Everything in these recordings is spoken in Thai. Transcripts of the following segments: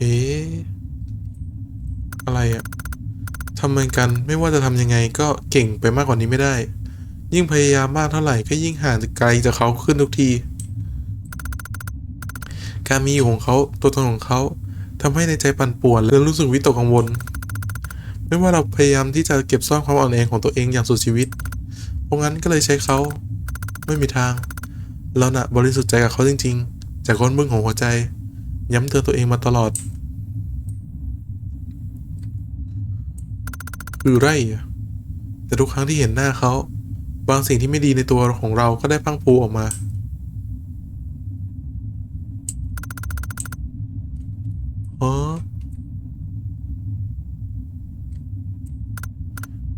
เอ๊ะอะไรอะทำไมกันไม่ว่าจะทำยังไงก็เก่งไปมากกว่านี้ไม่ได้ ยิ่งพยายามมากเท่าไหร่ก็ยิ่งห่างจากไกลจากเขาขึ้นทุกที การมีอยู่ของเขาตัวตนของเขาทำให้ในใจปั่นป่วนและรู้สึกวิตกกังวล ไม่ว่าเราพยายามที่จะเก็บซ่อนความอ่อนแอของตัวเองอย่างสุดชีวิต เพราะงั้นก็เลยใช้เขาไม่มีทางเราน่ะบริสุทธิ์ใจกับเขาจริง ๆ จากก้นบึ้งของหัวใจ ย้ำเตือนตัวเองมาตลอด คือไรอะแต่ทุกครั้งที่เห็นหน้าเขา บางสิ่งที่ไม่ดีในตัวของเราก็ได้พังพูออกมา อ๋อ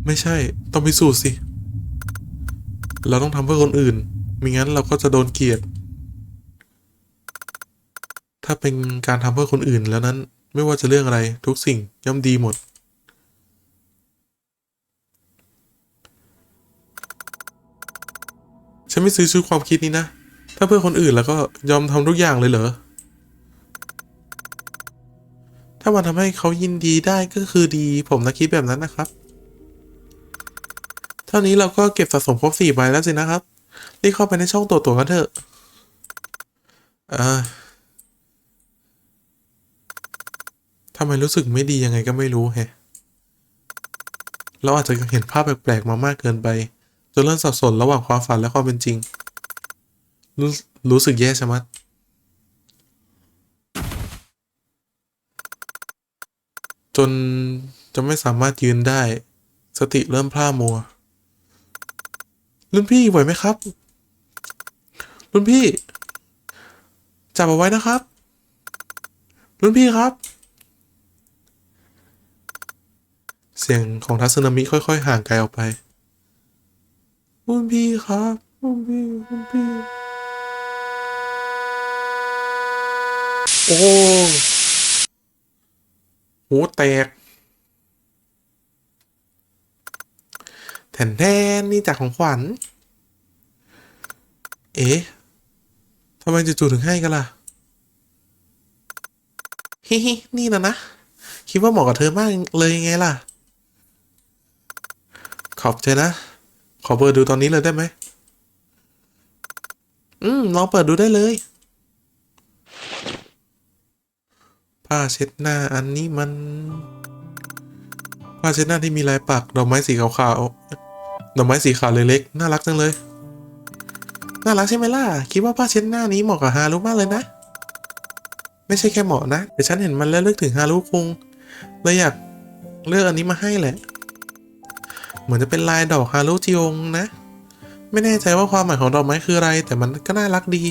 ไม่ใช่ ต้องพิสูจน์สิ เราต้องทำเพื่อคนอื่นม่งั้นเราก็จะโดนเกลียด ถ้าเป็นการทำเพื่อคนอื่นแล้วนั้นไม่ว่าจะเรื่องอะไรทุกสิ่งย่อมดีหมด ฉันไม่ซื้อชุดความคิดนี้นะ ถ้าเพื่อคนอื่นแล้วก็ยอมทำทุกอย่างเลยเหรอ ถ้ามันทำให้เขายินดีได้ก็คือดีผมนะคิดแบบนั้นนะครับ เท่านี้เราก็เก็บสะสมครบสี่ใบแล้วสินะครับ รีบเข้าไปในช่องตัวตัวกันเถอะเออ ทำไมรู้สึกไม่ดียังไงก็ไม่รู้แฮะเราอาจจะเห็นภาพแปลกๆมามากเกินไปจนเริ่มสับสนระหว่างความฝันและความเป็นจริง รู้รู้สึกแย่ใชะมัดจนจะไม่สามารถยืนได้ สติเริ่มพร่ามัว รุ่นพี่ไหวไหมครับ รุ่นพี่ จับเอาไว้นะครับ รุ่นพี่ครับ เสียงของทัศนามิค่อยๆ ห่างไกลออกไปรุ่นพี่ครับรุ่นพี่รุ่นพี่ โอ้โหแตก แทนแทนนี่จากของขวัญ เอ๊ะทำไมจู่ๆถึงให้กันล่ะ ฮิฮินี่นะนะ คิดว่าเหมาะกับเธอมากเลยไงล่ะ ขอบใจนะ ขอเปิดดูตอนนี้เลยได้ไหม อืม ลองเปิดดูได้เลย ผ้าเช็ดหน้าอันนี้มัน ผ้าเช็ดหน้าที่มีลายปัก ดอกไม้สีขาวๆ ดอกไม้สีขาวเล็กๆ น่ารักจังเลย น่ารักใช่ไหมล่ะ คิดว่าผ้าเช็ดหน้านี้เหมาะกับฮารุมากเลยนะ ไม่ใช่แค่เหมาะนะ แต่ฉันเห็นมันแล้วนึกถึงฮารุคงเลยอยากเลือกอันนี้มาให้แหละ เหมือนจะเป็นลายดอกฮารุจิองนะ ไม่แน่ใจว่าความหมายของดอกไม้คืออะไร แต่มันก็น่ารักดี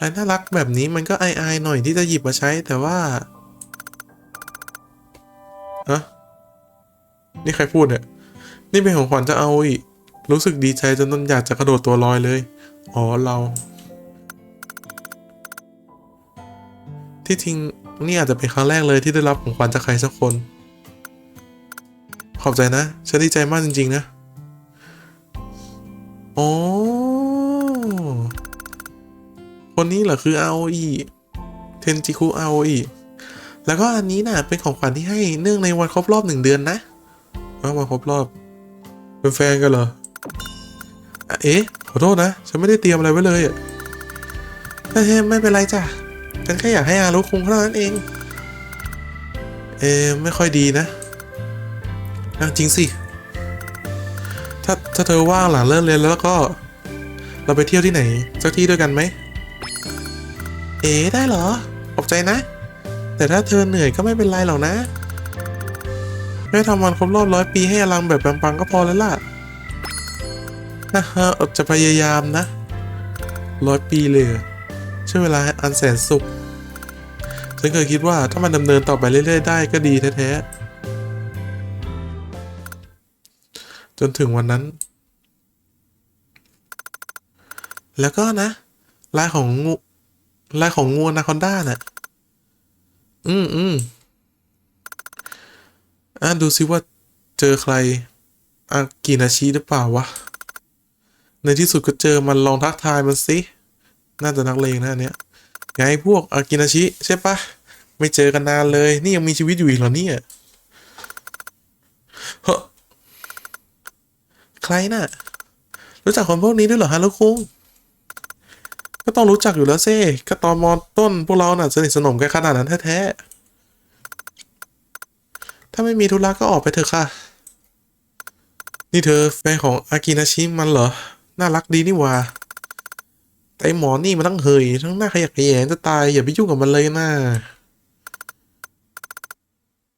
ลายน่ารักแบบนี้มันก็อายๆหน่อยที่จะหยิบมาใช้แต่ว่าอะนี่ใครพูดเนี่ย นี่เป็นของขวัญจะเอาอีก รู้สึกดีใจจนต้นอยากจะกระโดดตัวลอยเลย อ๋อเรา ที่จริงนี่อาจจะเป็นครั้งแรกเลยที่ได้รับของขวัญจากใครสักคน ขอบใจนะ ฉันดีใจมากจริง ๆ นะ อ๋อ คนนี้เหรอคืออาโออีเทนจิคุอาโออีแล้วก็อันนี้น่ะเป็นของขวัญที่ให้เนื่องในวันครบรอบหนึ่งเดือนนะว่าวันครบรอบ เป็นแฟนกันเหรอ เอ๊ะ ขอโทษนะ ฉันไม่ได้เตรียมอะไรไว้เลยอะไม่เป็นไรจ้ะ ฉันแค่อยากให้อารุคุงเท่านั้นเอง เอ๊ไม่ค่อยดีนะ จริงสิ ถ้าถ้าเธอว่างหลังเลิกเรียนแล้วก็ เราไปเที่ยวที่ไหนสักที่ด้วยกันไหม เอ๋ได้เหรอขอบใจนะ แต่ถ้าเธอเหนื่อยก็ไม่เป็นไรหรอกนะแค่ทำวันครบรอบร้อยปีให้อลังแบบปังๆก็พอแล้วล่ะนะฮะจะพยายามนะร้อยปีเลยช่วงเวลาอันแสนสุขฉันเคยคิดว่าถ้ามันดำเนินต่อไปเรื่อย ๆ ได้ก็ดีแท้ๆ จนถึงวันนั้น แล้วก็นะ ลายของงูลายของงูนาคอนด้าน่ะ อืมอืมอะดูซิว่าเจอใครอากินาชิหรือเปล่าวะ ในที่สุดก็เจอมันลองทักทายมันสิน่าจะนักเลงนะอันเนี้ยไงพวกอากินาชิใช่ปะไม่เจอกันนานเลย นี่ยังมีชีวิตอยู่อีกเหรอเนี่ยเฮ้อ ใครน่ะ รู้จักคนพวกนี้ด้วยเหรอฮะลูกคุงก็ต้องรู้จักอยู่แล้วเซ่ก็ตอนมอต้นพวกเราน่ะสนิทสนมกันขนาดนั้นแท้ๆถ้าไม่มีธุระก็ออกไปเถอะค่ะ นี่เธอแฟนของอากินาชิมันเหรอ น่ารักดีนี่ว่าแต่หมอนี่มันทั้งเหยทั้งหน้าขยักขยงจะตายอย่าไปยุ่งกับมันเลยนะ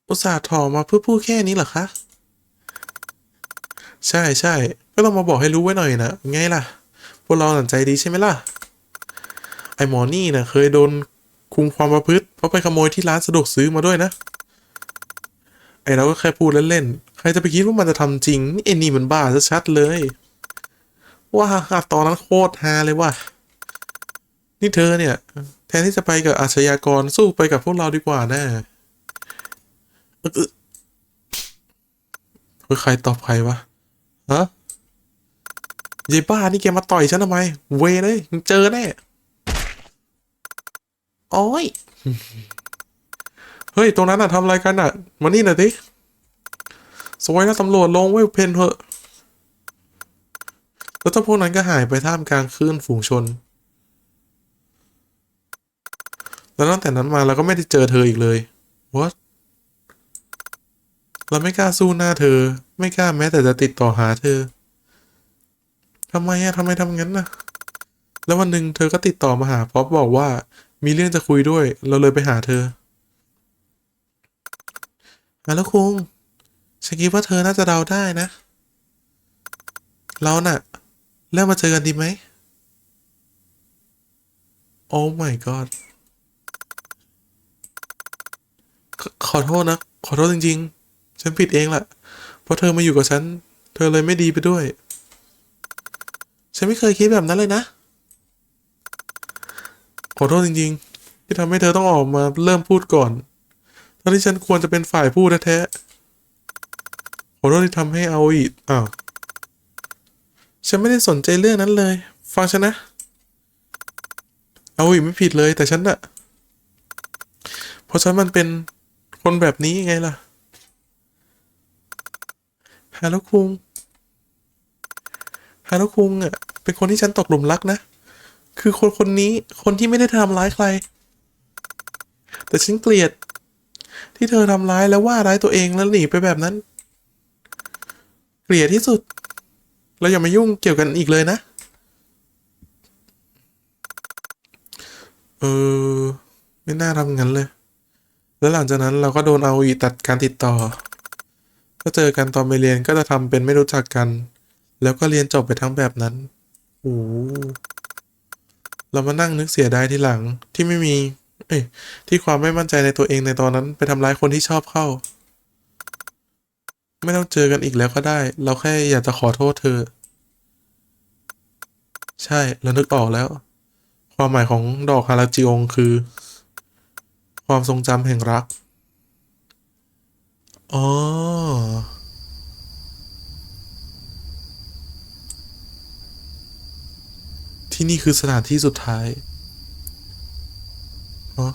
อุตส่าห์ถอมาเพื่อพูดแค่นี้เหรอคะ ใช่ใช่ก็ต้องมาบอกให้รู้ไว้หน่อยนะไงล่ะ พวกเราหนันใจดีใช่ไหมล่ะ ไอหมอนี่นะเคยโดนคุมความประพฤติเพราะไปขโมยที่ร้านสะดวกซื้อมาด้วยนะ ไอเราก็แค่พูดเล่นๆใครจะไปคิดว่ามันจะทำจริงนี่ไอ้นี่มันบ้าชัดๆเลยว้าตอนนั้นโคตรฮาเลยว่ะนี่เธอเนี่ย แทนที่จะไปกับอาชญากรสู้ไปกับพวกเราดีกว่านะเออใครตอบใครวะ ฮะยายบ้านี่แกมาต่อยฉันทำไม เวเลยมึงเจอแน่โอ้ย เฮ้ย ตรงนั้นอะทำอะไรกันอะมานี่หน่อยดิสวยนะตำรวจลงเว้ยเพนเถอะแล้วถ้าพวกนั้นก็หายไปท่ามกลางคลื่นฝูงชน แล้วตั้งแต่นั้นมาเราก็ไม่ได้เจอเธออีกเลย what เราไม่กล้าสู้หน้าเธอ ไม่กล้าแม้แต่จะติดต่อหาเธอทำไมอะทำไมทำงั้นนะแล้ววันหนึ่งเธอก็ติดต่อมาหาป๊อปบอกว่า มีเรื่องจะคุยด้วย เราเลยไปหาเธออะแล้วคุงฉันคิดว่าเธอน่าจะเดาได้นะ เราน่ะเริ่มมาเจอกันดีไหม โอ้ my god ขอโทษนะ ขอโทษจริง ๆ ฉันผิดเองแหละเพราะเธอมาอยู่กับฉัน เธอเลยไม่ดีไปด้วย ฉันไม่เคยคิดแบบนั้นเลยนะ ขอโทษจริง ๆ ที่ทำให้เธอต้องออกมาเริ่มพูดก่อนทั้งที่ฉันควรจะเป็นฝ่ายพูดแท้ๆขอโทษที่ทำให้เอาอีกอ้าวฉันไม่ได้สนใจเรื่องนั้นเลย ฟังฉันนะ เอาอีกไม่ผิดเลยแต่ฉันน่ะเพราะฉันมันเป็นคนแบบนี้ไงล่ะ ฮารุคุงฮารุคุงอะ เป็นคนที่ฉันตกหลุมรักนะ คือคนคนนี้คนที่ไม่ได้ทำร้ายใคร แต่ฉันเกลียด ที่เธอทำร้ายแล้วว่าร้ายตัวเองแล้วหนีไปแบบนั้น เกลียดที่สุด เราอย่ามายุ่งเกี่ยวกันอีกเลยนะ เออ ไม่น่าทำงั้นเลย แล้วหลังจากนั้นเราก็โดนเอาอีตัดการติดต่อ ก็เจอกันตอนไปเรียนก็จะทำเป็นไม่รู้จักกัน แล้วก็เรียนจบไปทั้งแบบนั้นโอ้เรามานั่งนึกเสียดายทีหลังที่ไม่มี เอ้ยที่ความไม่มั่นใจในตัวเองในตอนนั้นไปทำร้ายคนที่ชอบเข้า ไม่ต้องเจอกันอีกแล้วก็ได้ เราแค่อยากจะขอโทษเธอ ใช่เรานึกออกแล้ว ความหมายของดอกฮาราจิองคือ ความทรงจำแห่งรัก อ๋อ ที่นี่คือสถานที่สุดท้ายอ๋อ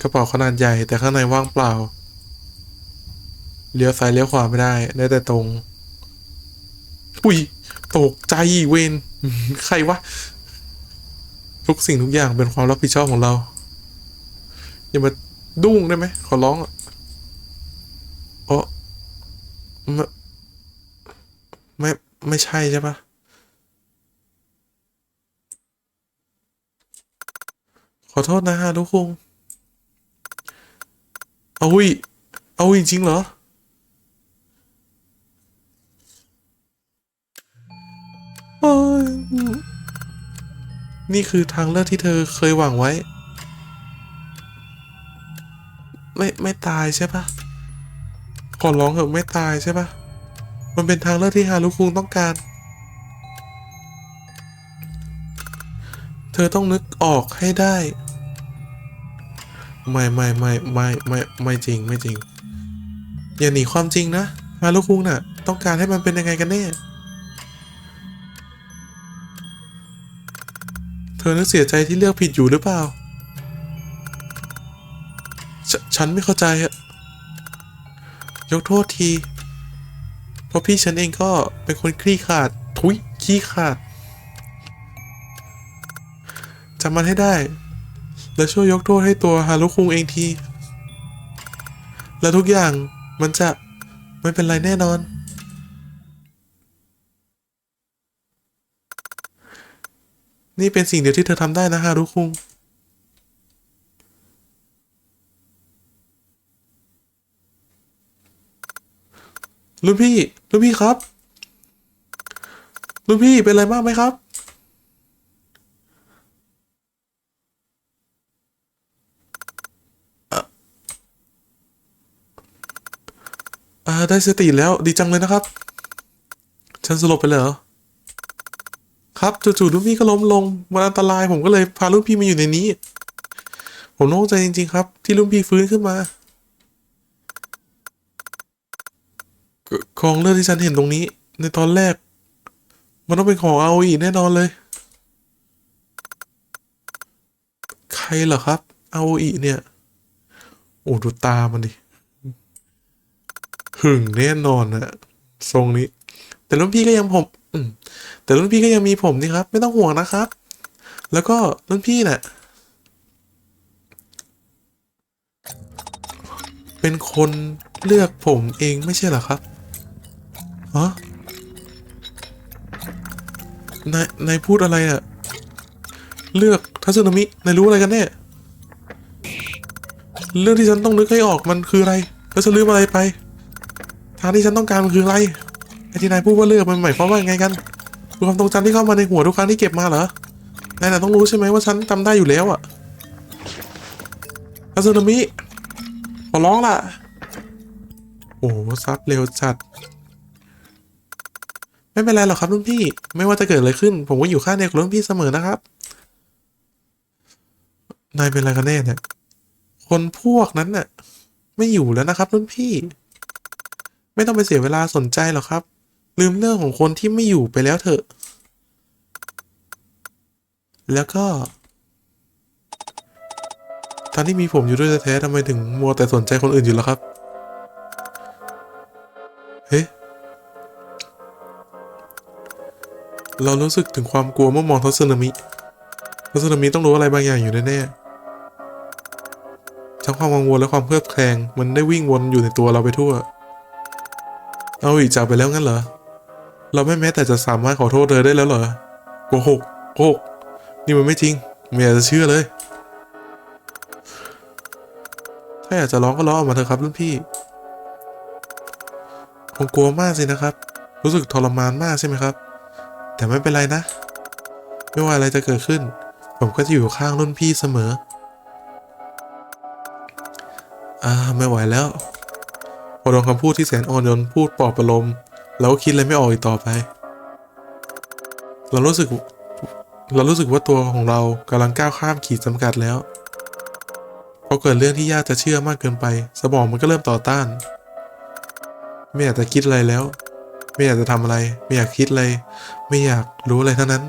กระเป๋าขนาดใหญ่แต่ข้างในว่างเปล่า เลี้ยวซ้ายเลี้ยวขวาไม่ได้ ได้แต่ตรง อุ้ย ตกใจเวนใครวะ ทุกสิ่งทุกอย่างเป็นความรับผิดชอบของเรา อย่ามา ดุ้งได้ไหมขอร้องอะเออไม่ไม่ไม่ใช่ใช่ปะขอโทษนะฮะทุกคงเอาวิเอาวิจริงเหรอ นี่คือทางเลือกที่เธอเคยหวังไว้ ไม่ไม่ตายใช่ปะขอร้องเถอะไม่ตายใช่ปะมันเป็นทางเลือกที่ฮารุคุงต้องการ เธอต้องนึกออกให้ได้ ไม่ไม่ไม่ไม่ไม่ไม่จริงไม่จริง อย่าหนีความจริงนะฮารุคุงน่ะ ต้องการให้มันเป็นยังไงกันแน่เธธอนึกเสียใจที่เลือกผิดอยู่หรือเปล่า ฉันไม่เข้าใจอะยกโทษที เพราะพี่ฉันเองก็เป็นคนคลี่ขาด ทุยขี้ขาดจำมันให้ได้ และช่วยยกโทษให้ตัวฮารุคุงเองที แล้วทุกอย่างมันจะไม่เป็นไรแน่นอน นี่เป็นสิ่งเดียวที่เธอทำได้นะฮารุคุง รุ่นพี่รุ่นพี่ครับรุ่นพี่เป็นอะไรมากไหมครับ อ่าได้สติแล้วดีจังเลยนะครับ ฉันสลบไปเลยเหรอครับจู่ๆรุ่นพี่ก็ล้มลงมันอันตรายผมก็เลยพารุ่นพี่มาอยู่ในนี้ ผมโล่งใจจริง ๆ ครับ ที่รุ่นพี่ฟื้นขึ้นมา ของเลือดที่ฉันเห็นตรงนี้ ในตอนแรก มันต้องเป็นของเอาอีแน่นอนเลย ใครเหรอครับเอาอีเนี่ย โอ้ดูตามันดิหึงแน่นอนอะทรงนี้ แต่รุ่นพี่ก็ยังผมแต่รุ่นพี่ก็ยังมีผมนี่ครับ ไม่ต้องห่วงนะครับ แล้วก็รุ่นพี่น่ะเป็นคนเลือกผมเองไม่ใช่เหรอครับ ฮะนายนายพูดอะไรอะเลือกทัศนมินายรู้อะไรกันแน่เรื่องที่ฉันต้องนึกให้ออกมันคืออะไรแล้วฉันลืมอะไรไป ทางที่ฉันต้องการมันคืออะไรไอ้ที่นายพูดว่าเลือกมันหมายความว่าไงกันคือความทรงจำที่เข้ามาในหัวทุกครั้งที่เก็บมาเหรอนายน่ะต้องรู้ใช่ไหมว่าฉันจำได้อยู่แล้วอะทัศนมิขอร้องล่ะ โอ้โหซับเร็วจัด ไม่เป็นไรหรอกครับรุ่นพี่ ไม่ว่าจะเกิดอะไรขึ้น ผมก็อยู่ข้างเดียวกับรุ่นพี่เสมอนะครับ นายเป็นอะไรกันแน่เนี่ย คนพวกนั้นน่ะ ไม่อยู่แล้วนะครับ รุ่นพี่ ไม่ต้องไปเสียเวลาสนใจหรอกครับ ลืมเรื่องของคนที่ไม่อยู่ไปแล้วเถอะ แล้วก็ตอนที่มีผมอยู่ด้วยแท้ๆทำไมถึงมัวแต่สนใจคนอื่นอยู่ล่ะครับ เฮ้ เรารู้สึกถึงความกลัวเมื่อมองทัศนามิทัศนามิต้องรู้อะไรบางอย่างอยู่แน่ๆทั้งความกังวลและความเพลิดเพลินมันได้วิ่งวนอยู่ในตัวเราไปทั่ว เอาอีกจากไปแล้วงั้นเหรอ เราไม่แม้แต่จะสามารถขอโทษเธอได้แล้วเหรอโกหกโกหกนี่มันไม่จริง ไม่อยากจะเชื่อเลย ถ้าอยากจะร้องก็ร้องออกมาเถอะครับรุ่นพี่คงกลัวมากสินะครับ รู้สึกทรมานมากใช่ไหมครับ แต่ไม่เป็นไรนะ ไม่ว่าอะไรจะเกิดขึ้น ผมก็จะอยู่ข้างรุ่นพี่เสมอ อ่า ไม่ไหวแล้วพอโดนคำพูดที่แสนอ่อนโยนพูดปลอบประโลมเราก็คิดอะไรไม่ออกอีกต่อไป เรารู้สึก เรารู้สึกว่าตัวของเรากำลังก้าวข้ามขีดจำกัดแล้วพอเกิดเรื่องที่ยากจะเชื่อมากเกินไป สมองมันก็เริ่มต่อต้าน ไม่อยากจะคิดอะไรแล้ว ไม่อยากจะทำอะไร ไม่อยากคิดอะไรไม่อยากรู้อะไรทั้งนั้น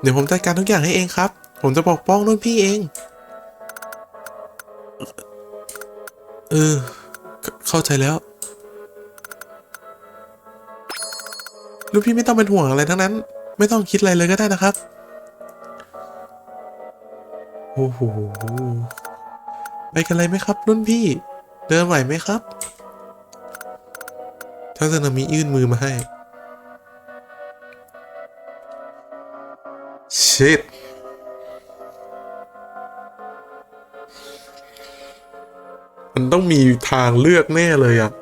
เดี๋ยวผมจัดการทุกอย่างให้เองครับ ผมจะปกป้องรุ่นพี่เอง เออเขเข้าใจแล้วรุ่นพี่ไม่ต้องเป็นห่วงอะไรทั้งนั้น ไม่ต้องคิดอะไรเลยก็ได้นะครับโอ้โหไปกันเลยไหมครับ รุ่นพี่ เดินไหวไหมครับท่านามิยื่นมือมาให้ ชิดมันต้องมีทางเลือกแน่เลยอะ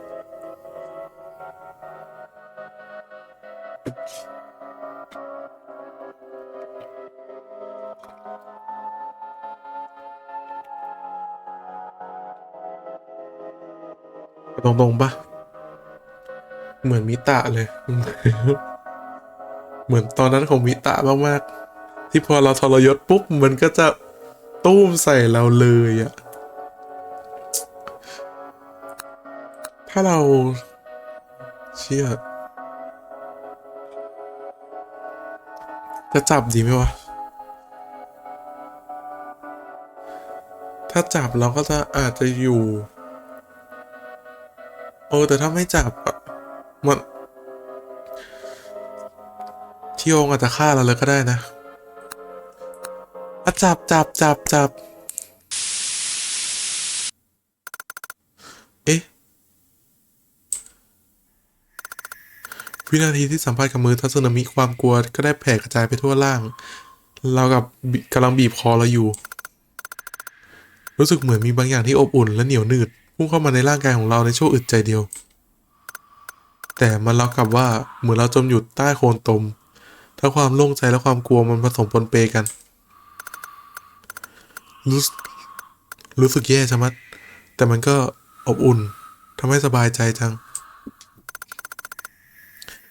ตรงๆปะเหมือนมิตะเลย เหมือนตอนนั้นของมิตะมากๆ ที่พอเราทรยศปุ๊บ มันก็จะตุ้มใส่เราเลยอะถ้าเราเชื่อจะจับดีไหมวะ ถ้าจับเราก็จะอาจจะอยู่ เออแต่ถ้าไม่จับอะมันที่โองอาจจะฆ่าเราเลยก็ได้นะอะจับจับจับจับเอ๊ะ วินาทีที่สัมผัสกับมือทัศนามิความกลัวก็ได้แผ่กระจายไปทั่วร่าง เรากับกำลังบีบคอเราอยู่ รู้สึกเหมือนมีบางอย่างที่อบอุ่นและเหนียวหนืด พุ่งเข้ามาในร่างกายของเราในช่วงอึดใจเดียว แต่มันเรากลับว่าเหมือนเราจมอยู่ใต้โคลนตมทั้งความโล่งใจและความกลัวมันผสมปนเปกัน รู้สึกรู้สึกแย่ชะมัด แต่มันก็อบอุ่นทำให้สบายใจจัง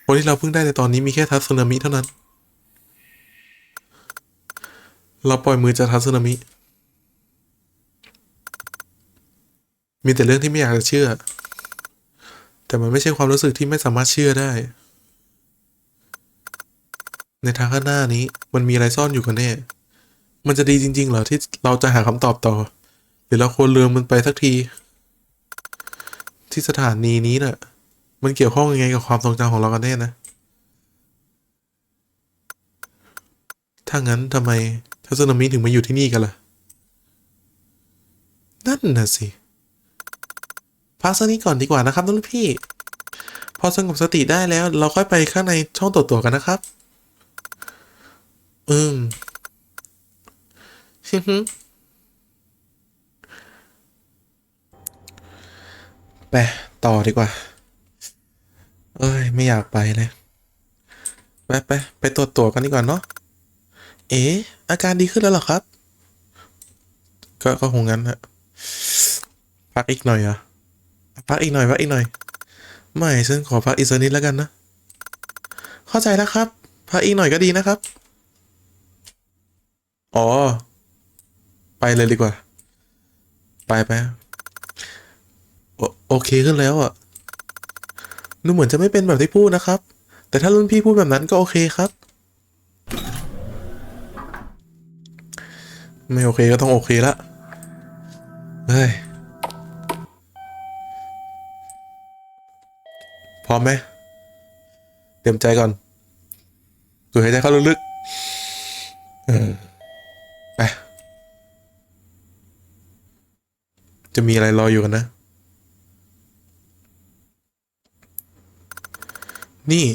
คนที่เราเพิ่งได้ในตอนนี้มีแค่ทัศนามิเท่านั้น เราปล่อยมือจากทัศนามิ มีแต่เรื่องที่ไม่อยากจะเชื่อ แต่มันไม่ใช่ความรู้สึกที่ไม่สามารถเชื่อได้ ในทางข้างหน้านี้มันมีอะไรซ่อนอยู่กันแน่ มันจะดีจริง ๆ เหรอที่เราจะหาคำตอบต่อ หรือเราควรลืมมันไปสักที ที่สถานีนี้น่ะ มันเกี่ยวข้องยังไงกับความทรงจำของเรากันแน่นะ ถ้างั้นทำไมทัศนมิถึงมาอยู่ที่นี่กันล่ะ นั่นน่ะสิ พักสักนิดก่อนดีกว่านะครับท่านพี่ พอสงบสติได้แล้ว เราค่อยไปข้างในช่องตรวจตัวกันนะครับ อืมฮึฮึไปต่อดีกว่า เอ้ย ไม่อยากไปเลย ไปไปไปตรวจตัวกันดีกว่าเนาะ เอ๊ะอาการดีขึ้นแล้วหรอครับ ก็ก็คงงั้นฮะพักอีกหน่อยเหรอะ พักอีกหน่อยพักอีกหน่อย ไม่ฉันขอพักอีกสักนิดแล้วกันนะ เข้าใจแล้วครับ พักอีกหน่อยก็ดีนะครับ อ๋อ ไปเลยดีกว่า ไปไปโอเคขึ้นแล้วอะดูเหมือนจะไม่เป็นแบบที่พูดนะครับ แต่ถ้ารุ่นพี่พูดแบบนั้นก็โอเคครับ ไม่โอเคก็ต้องโอเคละ เฮ้ย พร้อมไหมเตรียมใจก่อนสูดหายใจเข้าลึกๆไปจะมีอะไรรออยู่กันนะ นี่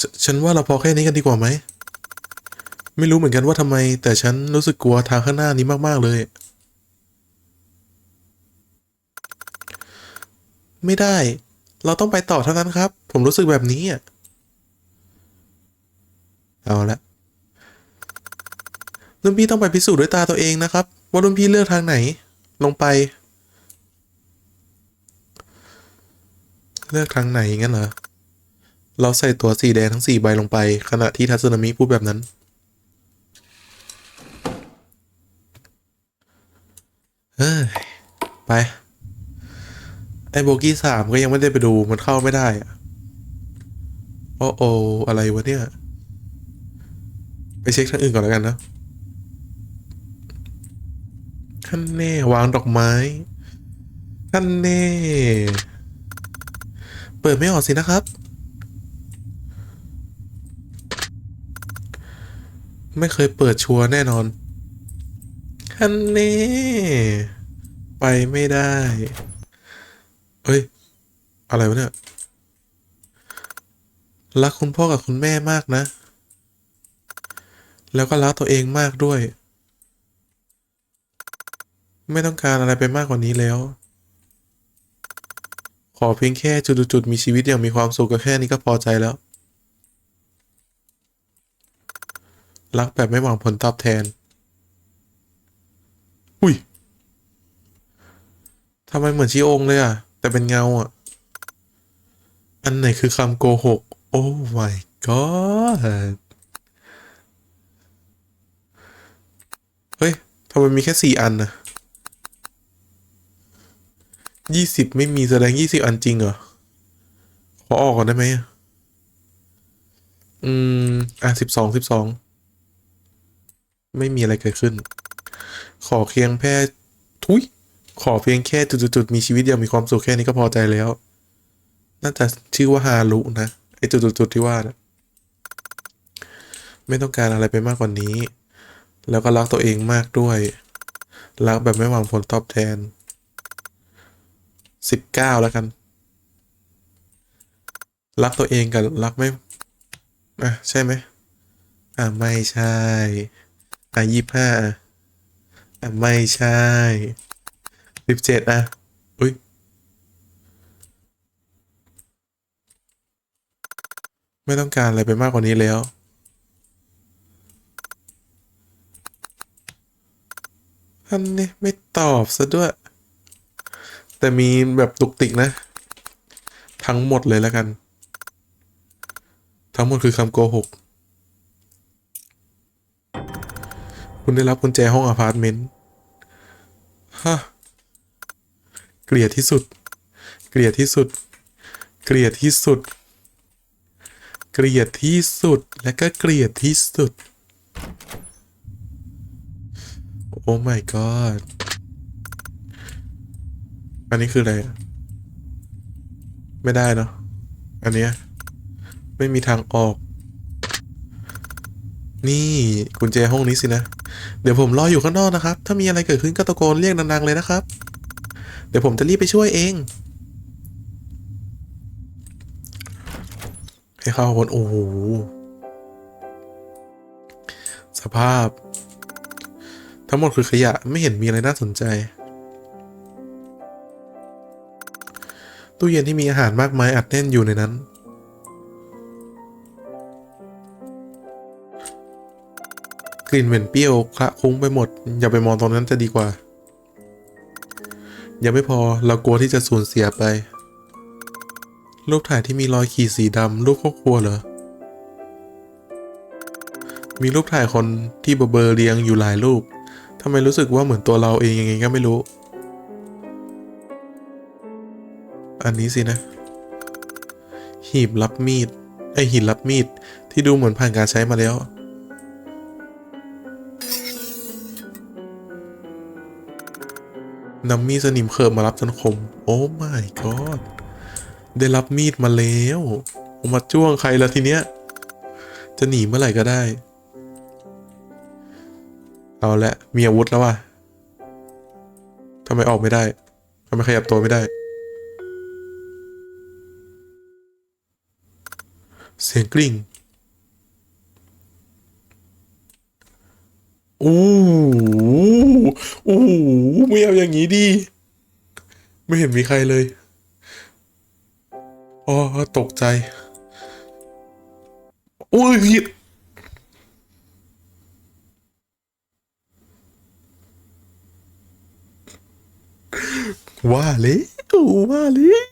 ฉฉันว่าเราพอแค่นี้กันดีกว่าไหม ไม่รู้เหมือนกันว่าทำไม แต่ฉันรู้สึกกลัวทางข้างหน้านี้มาก ๆ เลย ไม่ได้ เราต้องไปต่อเท่านั้นครับ ผมรู้สึกแบบนี้อะ เอาละรุ่นพี่ต้องไปพิสูจน์ด้วยตาตัวเองนะครับ ว่ารุ่นพี่เลือกทางไหน ลงไป เลือกทางไหนงั้นเหรอ เราใส่ตัวสีแดงทั้งสี่ใบลงไป ขณะที่ทัศนามิพูดแบบนั้น เฮ้ย ไป อ้โบกี้สามก็ยังไม่ได้ไปดูมันเข้าไม่ได้อะโอ้โออะไรวะเนี่ย ไปเช็คทางอื่นก่อนแล้วกันนะขั้นแน่วางดอกไม้ขั้นแน่ เปิดไม่ออกสินะครับ ไม่เคยเปิดชัวร์แน่นอนขั้นแน่ ไปไม่ได้ เอ้ย อะไรวะเนี่ย รักคุณพ่อกับคุณแม่มากนะ แล้วก็รักตัวเองมากด้วย ไม่ต้องการอะไรไปมากกว่านี้แล้ว ขอเพียงแค่จุดๆมีชีวิตอย่างมีความสุขก็แค่นี้ก็พอใจแล้ว รักแบบไม่หวังผลตอบแทน อุ้ยทำไมเหมือนชีองค์เลยอะ แต่เป็นเงาอะ อันไหนคือคำโกหก โอ้ my god เฮ้ยทำไมมีแค่สี่อันนะยี่สิบไม่มีแสดงยี่สิบอันจริงเหรอ ขอออกก่อนได้ไหมอะอืม อะสิบสองสิบสอง ไม่มีอะไรเกิดขึ้น ขอเพียงแค่ทุย ขอเพียงแค่จุดๆมีชีวิตอย่างมีความสุขแค่นี้ก็พอใจแล้ว น่าจะชื่อว่าฮารุนะไอจุดๆๆที่ว่านะไม่ต้องการอะไรไปมากกว่านี้ แล้วก็รักตัวเองมากด้วย รักแบบไม่หวังผลตอบแทนสิบเก้าแล้วกัน รักตัวเองกับรักไม่อะใช่ไหมอะไม่ใช่ อะยี่ห้าอะไม่ใช่ สิบเจ็ดอะ อุ้ยไม่ต้องการอะไรไปมากกว่านี้แล้วอันนี้ไม่ตอบซะด้วย แต่มีแบบตุกติกนะ ทั้งหมดเลยแล้วกัน ทั้งหมดคือคำโกหก คุณได้รับกุญแจห้องอพาร์ตเมนต์ ฮะ เกลียดที่สุด เกลียดที่สุด เกลียดที่สุด เกลียดที่สุด และก็เกลียดที่สุด โอ้ my god อันนี้คืออะไร ไม่ได้เนาะ อันเนี้ยไม่มีทางออก นี่กุญแจห้องนี้สินะ เดี๋ยวผมรออยู่ข้างนอกนะครับ ถ้ามีอะไรเกิดขึ้นก็ตะโกนเรียกดังๆเลยนะครับ ดี๋ยวผมจะรีบไปช่วยเองให้เข้าคนโอ้โหสภาพ ทั้งหมดคือขยะไม่เห็นมีอะไรน่าสนใจ ตู้เย็นที่มีอาหารมากมายอัดแน่นอยู่ในนั้นกลิ่นเหม็นเปรี้ยวคละคลุ้งไปหมด อย่าไปมองตรงนั้นจะดีกว่า ยังไม่พอเรากลัวที่จะสูญเสียไป รูปถ่ายที่มีรอยขีดสีดำรูปครอบครัวเหรอ มีรูปถ่ายคนที่เบลอๆเรียงอยู่หลายรูปทำไมรู้สึกว่าเหมือนตัวเราเองยังไงก็ไม่รู้ อันนี้สินะ หีบรับมีดไอหินรับมีดที่ดูเหมือนผ่านการใช้มาแล้ว นำมีดสนิมเคิร์มารับจนคม โอ้ my god ได้รับมีดมาแล้วมาจ้วงใครละทีเนี้ย จะหนีเมื่อไหร่ก็ได้ เอาละมีอาวุธแล้วว่ะทำไมออกไม่ได้ทำไมขยับตัวไม่ได้ เสียงกริ่ง อ้โหโอ้โหไม่เอาอย่างนี้ดีไม่เห็นมีใครเลยอ๋อตกใจโอ้ยผิดว่าเลยว่าเลย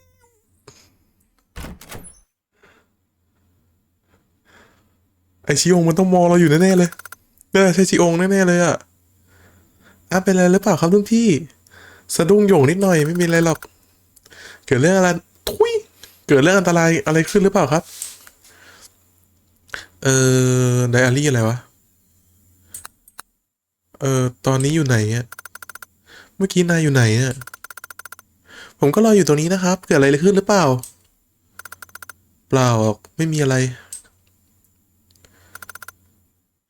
ไอชิองมันต้องมองเราอยู่แน่ๆเลย น่าใช่ชิองแน่ๆเลยอะอะเป็นอะไรหรือเปล่าครับรุ่นพี่ สะดุ้งโหยงนิดหน่อยไม่มีอะไรหรอก เกิดเรื่องอะไรทุยเกิดเรื่องอันตรายอะไรขึ้นหรือเปล่าครับ เออไดอารี่อะไรวะ เออตอนนี้อยู่ไหนอะเมื่อกี้นายอยู่ไหนอะผมก็รออยู่ตรงนี้นะครับ เกิดอะไรขึ้นหรือเปล่า เปล่าไม่มีอะไร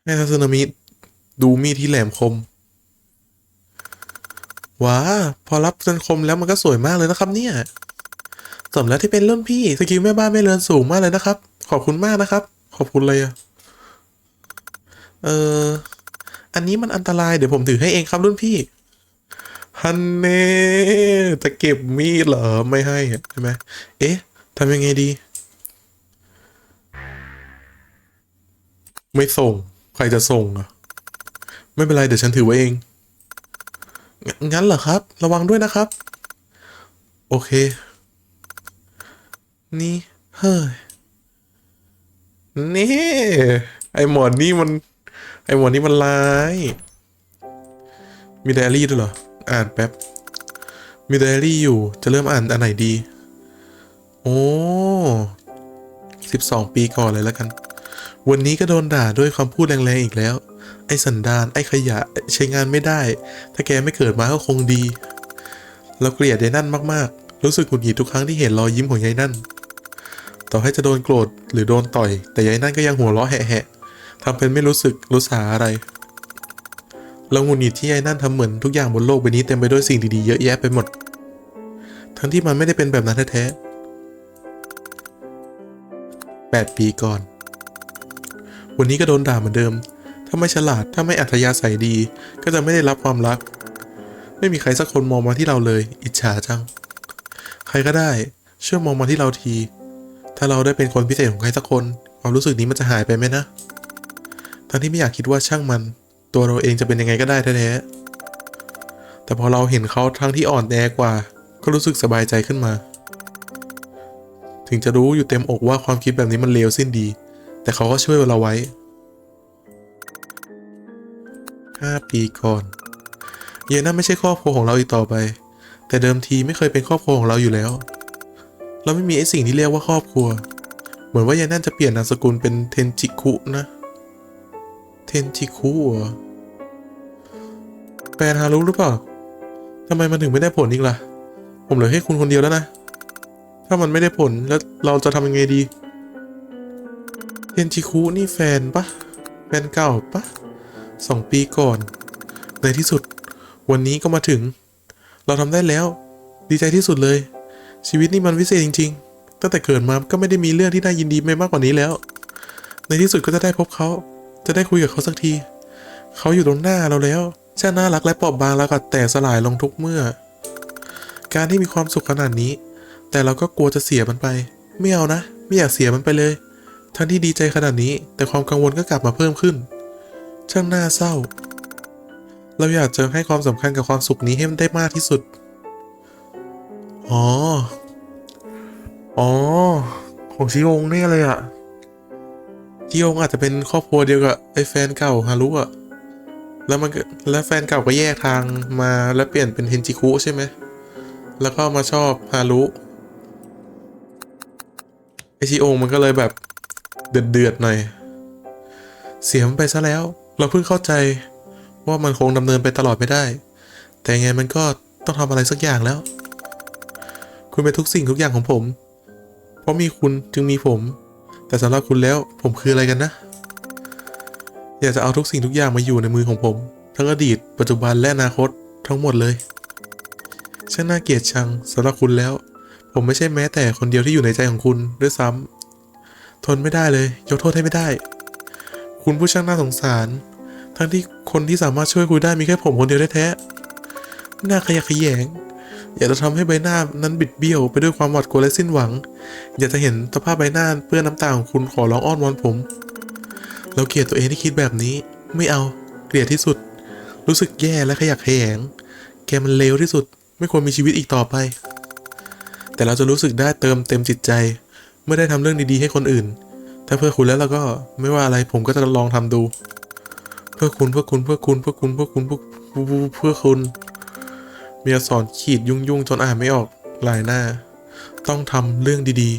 ให้ทัศนมิดูมีดที่แหลมคมว้าพอรับจนคมแล้วมันก็สวยมากเลยนะครับ เนี่ยสมแล้วที่เป็นรุ่นพี่สกิลแม่บ้านแม่เรือนสูงมากเลยนะครับ ขอบคุณมากนะครับ ขอบคุณเลยอะเอออันนี้มันอันตรายเดี๋ยวผมถือให้เองครับรุ่นพี่ฮันเน่จะเก็บมีดเหรอไม่ให้ใช่ไหมเอ๊ะทำยังไงดี ไม่ส่ง ใครจะส่งอะไม่เป็นไรเดี๋ยวฉันถือไว้เองงงั้นเหรอครับ ระวังด้วยนะครับ โอเค นี่เฮ้ยนี่ ไอหมอนนี่มัน ไอหมอนนี่มันร้าย มีไดอารี่ด้วยเหรอ อ่านแป๊บ มีไดอารี่อยู่ จะเริ่มอ่านอันไหนดี โอ้สิบสองปีก่อนเลยแล้วกัน วันนี้ก็โดนด่าด้วยคำพูดแรงๆอีกแล้ว ไอ้สันดานไอ้ขยะใช้งานไม่ได้ ถ้าแกไม่เกิดมาก็คงดี เราเกลียดยายนั่นมากๆ รู้สึกหงุดหงิดทุกครั้งที่เห็นรอยยิ้มของยายนั่น ต่อให้จะโดนโกรธหรือโดนต่อย แต่ยายนั่นก็ยังหัวเราะแหะๆทำเป็นไม่รู้สึกรู้สาอะไร เราหงุดหงิดที่ยายนั่นทำเหมือนทุกอย่างบนโลกใบนี้เต็มไปด้วยสิ่งดีๆเยอะแยะไปหมด ทั้งที่มันไม่ได้เป็นแบบนั้นแท้ๆแปดปีก่อน วันนี้ก็โดนด่าเหมือนเดิม ถ้าไม่ฉลาด ถ้าไม่อัธยาศัยดี ก็จะไม่ได้รับความรัก ไม่มีใครสักคนมองมาที่เราเลย อิจฉาจัง ใครก็ได้ ช่วยมองมาที่เราที ถ้าเราได้เป็นคนพิเศษของใครสักคน ความรู้สึกนี้มันจะหายไปไหมนะ ทั้งที่ไม่อยากคิดว่าช่างมัน ตัวเราเองจะเป็นยังไงก็ได้แท้ๆ แต่พอเราเห็นเขาทั้งที่อ่อนแอกว่า ก็รู้สึกสบายใจขึ้นมา ถึงจะรู้อยู่เต็มอกว่าความคิดแบบนี้มันเลวสิ้นดี แต่เขาก็ช่วยเราไว้ห้าปีก่อน เยน่าไม่ใช่ครอบครัวของเราอีกต่อไป แต่เดิมทีไม่เคยเป็นครอบครัวของเราอยู่แล้ว เราไม่มีไอ้สิ่งที่เรียกว่าครอบครัว เหมือนว่าเยน่าจะเปลี่ยนนามสกุลเป็นเทนจิคุนะ เทนจิคุเหรอแปลฮารุหรือเปล่าทำไมมันถึงไม่ได้ผลอีกล่ะ ผมเหลือแค่คุณคนเดียวแล้วนะ ถ้ามันไม่ได้ผลแล้วเราจะทำยังไงดี เทนจิคุนี่แฟนปะแฟนเก่าปะสองปีก่อน ในที่สุด วันนี้ก็มาถึง เราทำได้แล้ว ดีใจที่สุดเลย ชีวิตนี่มันวิเศษจริง ๆ ตั้งแต่เกิดมาก็ไม่ได้มีเรื่องที่น่ายินดีไปมากกว่านี้แล้ว ในที่สุดก็จะได้พบเขา จะได้คุยกับเขาสักที เขาอยู่ตรงหน้าเราแล้วช่างน่ารักและเปราะบางแล้วก็แตกสลายลงทุกเมื่อ การที่มีความสุขขนาดนี้ แต่เราก็กลัวจะเสียมันไป ไม่เอานะ ไม่อยากเสียมันไปเลย ทั้งที่ดีใจขนาดนี้แต่ความกังวลก็กลับมาเพิ่มขึ้น ช่างน่าเศร้า เราอยากจะให้ความสำคัญกับความสุขนี้ให้มันได้มากที่สุด อ๋อ อ๋อ ของชิองเนี่ยเลยอะชิองอาจจะเป็นครอบครัวเดียวกับไอ้แฟนเก่าฮารุอะแล้วมันแล้วแฟนเก่าก็แยกทางมาแล้วเปลี่ยนเป็นเฮนจิคุใช่ไหม แล้วก็มาชอบฮารุไอชิองมันก็เลยแบบ เดือดเดือดๆหน่อย เสียมันไปซะแล้ว เราเพิ่งเข้าใจว่ามันคงดำเนินไปตลอดไม่ได้ แต่งไงมันก็ต้องทำอะไรสักอย่างแล้ว คุณเป็นทุกสิ่งทุกอย่างของผม เพราะมีคุณจึงมีผม แต่สำหรับคุณแล้วผมคืออะไรกันนะ อยากจะเอาทุกสิ่งทุกอย่างมาอยู่ในมือของผม ทั้งอดีต ปัจจุบันและอนาคตทั้งหมดเลยช่างน่าเกลียดชังสำหรับคุณแล้ว ผมไม่ใช่แม้แต่คนเดียวที่อยู่ในใจของคุณด้วยซ้ำ ทนไม่ได้เลย ยกโทษให้ไม่ได้ คุณผู้ช่างน่าสงสาร ทั้งที่คนที่สามารถช่วยคุณได้มีแค่ผมคนเดียวแท้ๆหน้าขยะขยง อยากจะทำให้ใบหน้านั้นบิดเบี้ยวไปด้วยความหวาดกลัวและสิ้นหวัง อยากจะเห็นสภาพใบหน้าเปื้อนน้ำตาของคุณขอร้องอ้อนวอนผม เราเกลียดตัวเองที่คิดแบบนี้ ไม่เอา เกลียดที่สุด รู้สึกแย่และขยะแขยง แกมันเลวที่สุด ไม่ควรมีชีวิตอีกต่อไป แต่เราจะรู้สึกได้เติมเต็มจิตใจ เมื่อได้ทำเรื่องดีๆให้คนอื่น ถ้าเพื่อคุณแล้วเราก็ไม่ว่าอะไรผมก็จะลองทำดู เพื่อคุณเพื่อคุณเพื่อคุณเพื่อคุณเพื่อคุณเพื่อเพื่อเพื่อคุณ มีอักษรขีดยุ่งๆจนอ่านไม่ออกลายหน้า ต้องทำเรื่องดี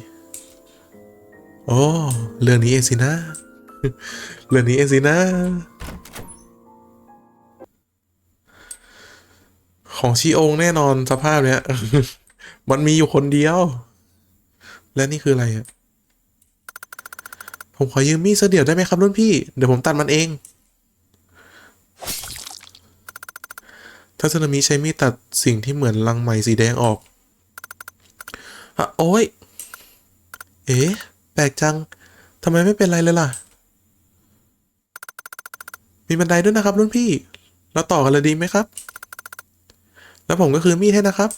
ๆ โอ้เรื่องนี้เองสินะ เรื่องนี้เองสินะ ของชีองแน่นอนสภาพเนี้ย มันมีอยู่คนเดียว และนี่คืออะไรอะผมขอยืมมีดสักเดี๋ยวได้ไหมครับรุ่นพี่ เดี๋ยวผมตัดมันเองทัศนมิใช้มีดตัดสิ่งที่เหมือนลังไหมสีแดงออกอะโอ้ย เอ๊ะ แปลกจัง ทำไมไม่เป็นไรเลยล่ะ มีบันไดด้วยนะครับรุ่นพี่ เราต่อกันเลยดีไหมครับ แล้วผมก็คือมีดให้นะครับ